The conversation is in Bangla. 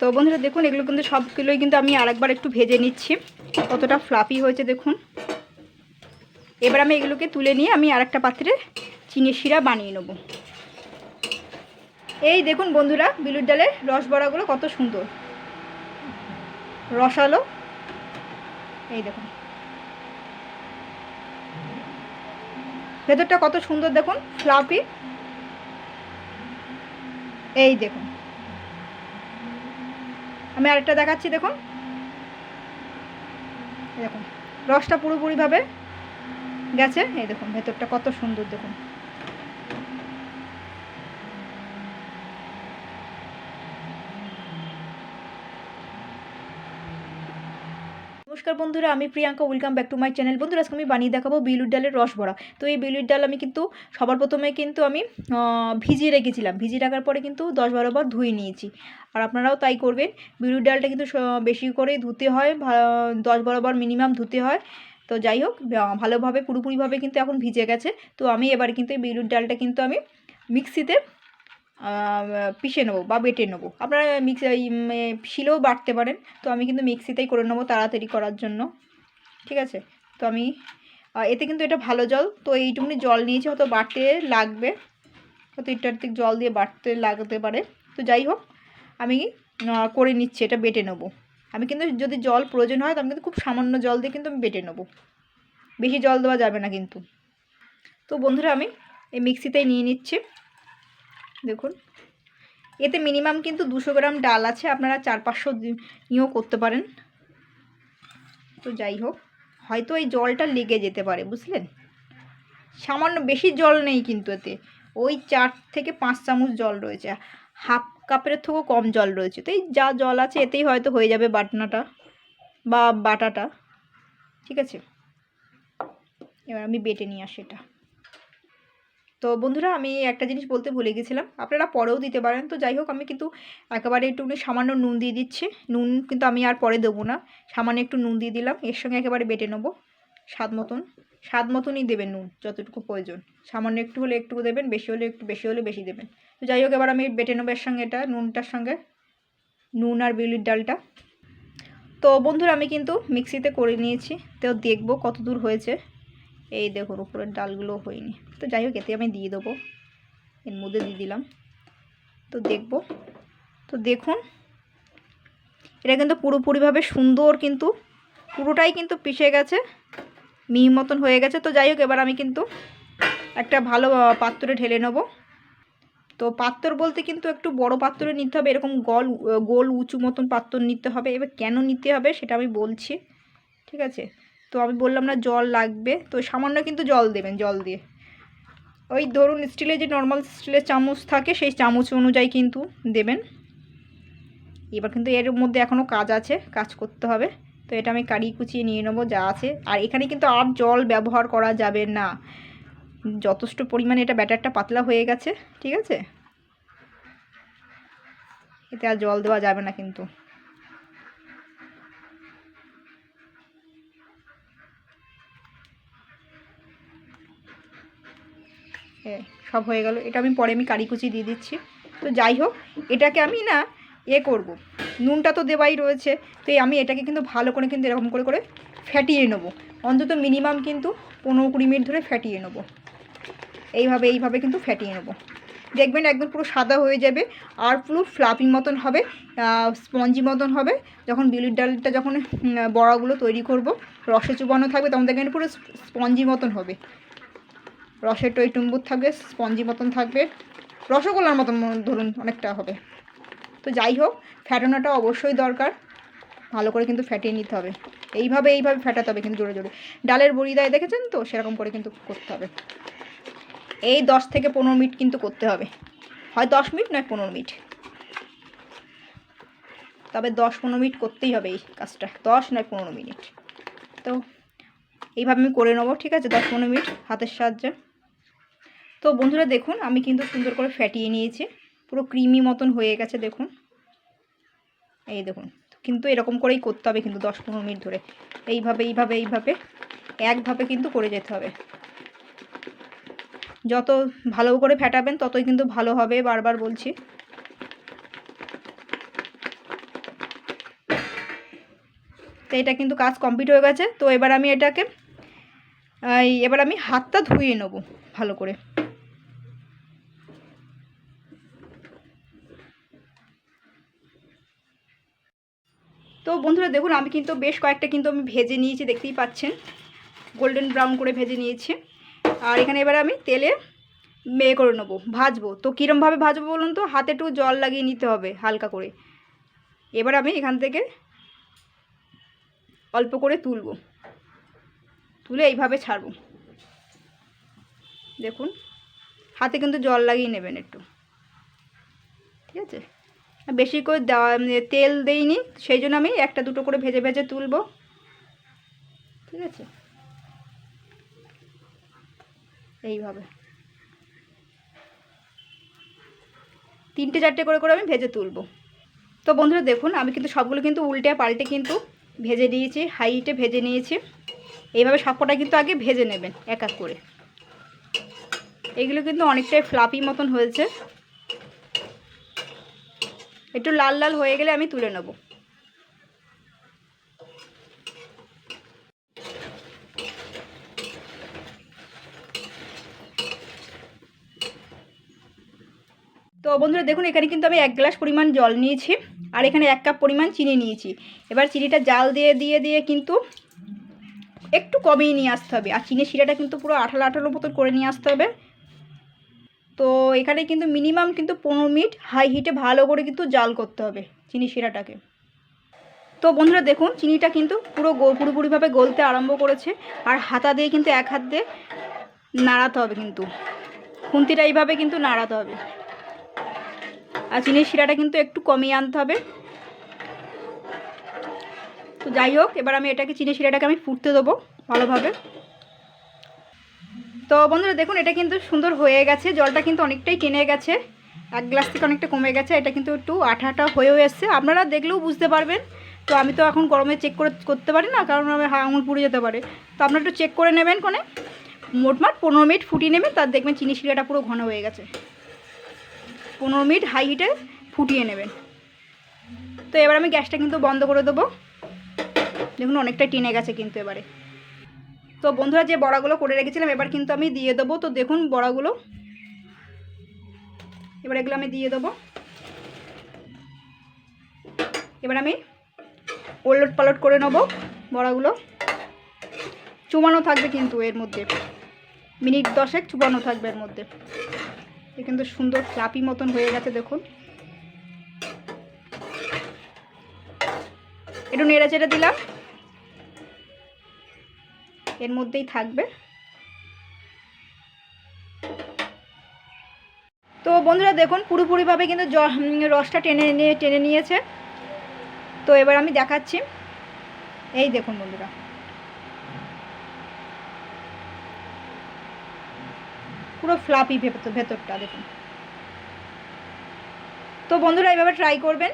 তো বন্ধুরা দেখুন, এগুলো কিন্তু সবগুলোই কিন্তু আমি আরেকবার একটু ভেজে নিচ্ছি। কতটা ফ্লাফি হয়েছে দেখুন। এবার আমি এগুলোকে তুলে নিয়ে আমি আরেকটা পাত্রে চিনি শিরা বানিয়ে নেব। এই দেখুন বন্ধুরা, বিলুর ডালের রস বড়াগুলো কত সুন্দর। রসালো। এই দেখুন। ভেতরটা কত সুন্দর দেখুন ফ্লাফি এই দেখুন। আমি আরেকটা দেখাচ্ছি দেখুন। দেখুন রসটা পুরোপুরিভাবে গেছে। এই দেখুন ভেতরটা কত সুন্দর দেখুন। নমস্কার বন্ধুরা, আমি Priyanka welcome back to my channel বন্ধুরা, আজকে আমি বানিয়ে দেখাবো বিলুর ডালের রস বড়া। তো এই বিলুর ডাল আমি কিন্তু সবার প্রথমে কিন্তু আমি ভিজিয়ে রেখেছিলাম। ভিজিয়ে রাখার পরে কিন্তু দশ বারো বার ধুয়ে নিয়েছি। আর আপনারাও তাই করবেন। বিলুর ডালটা কিন্তু বেশি করে ধুতে হয় দশ বারো বার মিনিমাম ধুতে হয়। তো যাই হোক ভালোভাবে, পুরোপুরিভাবে কিন্তু এখন ভিজে গেছে। তো আমি এবার কিন্তু এই বিলুর ডালটা কিন্তু আমি মিক্সিতে পিষে নেব বা বেটে নেব। আপনারা মিক্সি শিলেও বাটতে পারেন। তো আমি কিন্তু মিক্সিতেই করে নেব তাড়াতাড়ি করার জন্য। ঠিক আছে? তো আমি এতে কিন্তু এটা ভালো জল। তো এইটুকুনি জল নিয়েছি, হয়তো বাটতে লাগবে। হয়তো ইটার্তিক জল দিয়ে বাটতে লাগতে পারে। তো যাই হোক, আমি করে নিচ্ছি, এটা বেটে নেব। আমি কিন্তু যদি জল প্রয়োজন হয়, তো আমি কিন্তু খুব সামান্য জল দিয়ে কিন্তু আমি বেটে নেব। বেশি জল দেওয়া যাবে না কিন্তু। তো বন্ধুরা, আমি এই মিক্সিতেই নিয়ে নিচ্ছি। দেখুন। এতে মিনিমাম কিন্তু দুশো গ্রাম ডাল আছে, আপনারা চার পাঁচশো নিয়েও করতে পারেন। তো যাই হোক, হয়তো এই জলটা লেগে যেতে পারে, বুঝলেন? সামান্য বেশি জল নেই কিন্তু এতে। ওই চার থেকে পাঁচ চামচ জল রয়েছে, হাফ কাপের থেকেও কম জল রয়েছে। তো এই যা জল আছে, এতেই হয়তো হয়ে যাবে বাটনাটা বা বাটাটা। ঠিক আছে? এবার আমি বেটে নিয়ে আসি এটা। তো বন্ধুরা আমি একটা জিনিস বলতে ভুলে গেছিলাম, আপনারা পরেও দিতে পারেন। তো যাই হোক, আমি কিন্তু একেবারে একটুখানি সামান্য নুন দিয়ে দিচ্ছি। নুন কিন্তু আমি আর পরে দেবো না, সামান্য একটু নুন দিয়ে দিলাম। এর সঙ্গে একেবারে বেটে নেব, স্বাদ মতন। স্বাদ মতনই দেবেন নুন, যতটুকু প্রয়োজন। সামান্য একটু হলে একটু দেবেন, বেশি হলে একটু বেশি হলে বেশি দেবেন। তো যাই হোক, এবার আমি বেটে নেব এর সঙ্গে এটা, নুনটার সঙ্গে। নুন আর বিউলির ডালটা। তো বন্ধুরা, আমি কিন্তু মিক্সিতে করে নিয়েছি। তো দেখব কত দূর হয়েছে। এই দেখুন, উপরের ডালগুলো হয়নি। তো যাই হোক, এতে আমি দিয়ে দেবো। এর মধ্যে দিয়ে দিলাম। তো দেখব। তো দেখুন, এটা কিন্তু পুরোপুরিভাবে সুন্দর কিন্তু, পুরোটাই কিন্তু পিষে গেছে, মিহি মতন হয়ে গেছে। তো যাই হোক, এবার আমি কিন্তু একটা ভালো পাত্রে ঢেলে নেব। তো পাত্র বলতে কিন্তু একটু বড় পাত্রে নিতে হবে, এরকম গল গোল উঁচু মতন পাত্র নিতে হবে। এবার কেন নিতে হবে সেটা আমি বলছি, ঠিক আছে? তো আমি বললাম না জল লাগবে, তো সামান্য কিন্তু জল দেবেন, জল দিয়ে। ওই ধরুন স্টিলের যে নর্মাল স্টিলের চামচ থাকে, সেই চামচ অনুযায়ী কিন্তু দেবেন। এবার কিন্তু এর মধ্যে এখনও কাজ আছে, কাজ করতে হবে। তো এটা আমি কাড়ি কুচিয়ে নিয়ে নেব, যা আছে। আর এখানে কিন্তু আর জল ব্যবহার করা যাবে না। যথেষ্ট পরিমাণে এটা ব্যাটারটা পাতলা হয়ে গেছে, ঠিক আছে? এতে আর জল দেওয়া যাবে না কিন্তু। সব হয়ে গেল। এটা আমি পরে আমি কারিকুচি দিয়ে দিচ্ছি। তো যাই হোক, এটাকে আমি না এ করব। নুনটা তো দেওয়াই রয়েছে। তো আমি এটাকে কিন্তু ভালো করে কিন্তু এরকম করে করে ফ্যাটিয়ে নেব। অন্তত মিনিমাম কিন্তু পনেরো কুড়ি মিনিট ধরে ফ্যাটিয়ে নেব। এইভাবে এইভাবে কিন্তু ফ্যাটিয়ে নেব। দেখবেন একদম পুরো সাদা হয়ে যাবে। আর পুরো ফ্লাপি মতন হবে স্পঞ্জি মতন হবে। যখন বিউলির ডালটা যখন বড়াগুলো তৈরি করব রসে চুবানো থাকবে, তখন দেখবেন পুরো স্পঞ্জি মতন হবে। রসের টই টুম্বুর থাকবে, স্পঞ্জি মতন থাকবে, রসগোল্লার মতন ধরুন অনেকটা হবে। তো যাই হোক ফ্যাটানোটা অবশ্যই দরকার, ভালো করে কিন্তু ফ্যাটিয়ে নিতে হবে। এইভাবে এইভাবে ফ্যাটাতে হবে কিন্তু জোরে জোরে। ডালের বড়ি দেয় দেখেছেন তো? সেরকম করে কিন্তু করতে হবে। এই দশ থেকে পনেরো মিনিট কিন্তু করতে হবে। হয় দশ মিনিট নয় পনেরো মিনিট। তবে দশ পনেরো মিনিট করতেই হবে এই কাজটা। দশ নয় পনেরো মিনিট। তো এইভাবে আমি করে নেব, ঠিক আছে? দশ পনেরো মিনিট হাতের সাহায্যে। তো বন্ধুরা দেখুন, আমি কিন্তু সুন্দর করে ফ্যাটিয়ে নিয়েছি। পুরো ক্রিমি মতন হয়ে গেছে, দেখুন। এই দেখুন, কিন্তু এরকম করেই করতে হবে কিন্তু দশ পনেরো মিনিট ধরে। এইভাবে এইভাবে এইভাবে, একভাবে কিন্তু করে যেতে হবে। যত ভালো করে ফ্যাটাবেন ততই কিন্তু ভালো হবে, বারবার বলছি। তো এটা কিন্তু কাজ কমপ্লিট হয়ে গেছে। তো এবার আমি এটাকে এবার আমি হাতটা ধুয়ে নেব ভালো করে। তো বন্ধুরা দেখুন, আমি কিন্তু বেশ কয়েকটা কিন্তু আমি ভেজে নিয়েছি, দেখতেই পাচ্ছেন। গোল্ডেন ব্রাউন করে ভেজে নিয়েছি। আর এখানে এবার আমি তেলে মেয়ে করে নেব, ভাজবো। তো কীরমভাবে ভাজবো বলুন তো? হাতে একটু জল লাগিয়ে নিতে হবে হালকা করে। এবার আমি এখান থেকে অল্প করে তুলবো। তুলে এইভাবে ছাড়বো। দেখুন, হাতে কিন্তু জল লাগিয়ে নেবেন একটু। ঠিক আছে? বেশি করে দেওয়া মানে তেল দেইনি সেই জন্য আমি একটা দুটো করে ভেজে ভেজে তুলব। ঠিক আছে? এইভাবে। তিনটে চারটে করে করে আমি ভেজে তুলবো। তো বন্ধুরা দেখুন, আমি কিন্তু সবগুলো কিন্তু উল্টে পাল্টে কিন্তু ভেজে নিয়েছি, হাইটে ভেজে নিয়েছি। এইভাবে সবকটা কিন্তু আগে ভেজে নেবেন, এক এক করে। এগুলো কিন্তু অনেকটাই ফ্লাপি মতন হয়েছে। একটু লাল লাল হয়ে গেলে আমি তুলে নেব। তো বন্ধুরা, দেখুন, এখানে কিন্তু আমি এক গ্লাস পরিমাণ জল নিয়েছি আর এখানে এক কাপ পরিমাণ চিনি নিয়েছি। এবার চিনিটা জাল দিয়ে দিয়ে দিয়ে কিন্তু একটু কমিয়ে নিয়ে আসতে হবে। আর চিনি শিরাটা কিন্তু পুরো আঠালো আঠালো মতন করে নিয়ে আসতে হবে। তো এখানে কিন্তু মিনিমাম কিন্তু পনেরো মিনিট হাই হিটে ভালো করে কিন্তু জাল করতে হবে চিনি শিরাটাকে। তো বন্ধুরা দেখুন, চিনিটা কিন্তু পুরো পুরোপুরিভাবে গলতে আরম্ভ করেছে আর হাতা দিয়ে কিন্তু এক হাত দিয়ে নাড়াতে হবে কিন্তু। খুন্তিটা এইভাবে কিন্তু নাড়াতে হবে। আর চিনির শিরাটা কিন্তু একটু কমিয়ে আনতে হবে। তো যাই হোক, এবার আমি এটাকে চিনি শিরাটাকে আমি ফুটতে দেবো ভালোভাবে। তো বন্ধুরা দেখুন, এটা কিন্তু সুন্দর হয়ে গেছে। জলটা কিন্তু অনেকটাই টেনে গেছে। এক গ্লাস থেকে অনেকটা কমে গেছে। এটা কিন্তু একটু আঠা আঠা হয়েও এসছে। আপনারা দেখলেও বুঝতে পারবেন। তো আমি তো এখন গরমে চেক করে, করতে পারি না, কারণ আমি আঙুল পুড়ে যেতে পারে। তো আপনারা একটু চেক করে নেবেন কোনে মোটমাট পনেরো মিনিট ফুটিয়ে নেবেন তার দেখবেন চিনি শিরাটা পুরো ঘন হয়ে গেছে। পনেরো মিনিট হাই হিটে ফুটিয়ে নেবেন। তো এবার আমি গ্যাসটা কিন্তু বন্ধ করে দেবো। দেখুন, অনেকটা টেনে গেছে কিন্তু এবারে। তো বন্ধুরা যে বড়াগুলো করে রেখেছিলাম, এবার কিন্তু আমি দিয়ে দেবো। তো দেখুন বড়াগুলো। এবার এগুলো আমি দিয়ে দেবো। এবার আমি ওলট পালট করে নেব বড়াগুলো। চুমানো থাকবে কিন্তু এর মধ্যে। মিনিট দশেক চুবানো থাকবে এর মধ্যে। এ কিন্তু সুন্দর ফ্লাপি মতন হয়ে গেছে, দেখুন। একটু নেড়ে চেড়ে দিলাম। এর মধ্যেই থাকবে। তো বন্ধুরা দেখুন, পুরোপুরিভাবে কিন্তু রসটা টেনে নিয়ে, টেনে নিয়েছে। তো এবার আমি দেখাচ্ছি। এই দেখুন বন্ধুরা। পুরো ফ্লাপি ভেতর, ভেতরটা দেখুন। তো বন্ধুরা এইভাবে ট্রাই করবেন।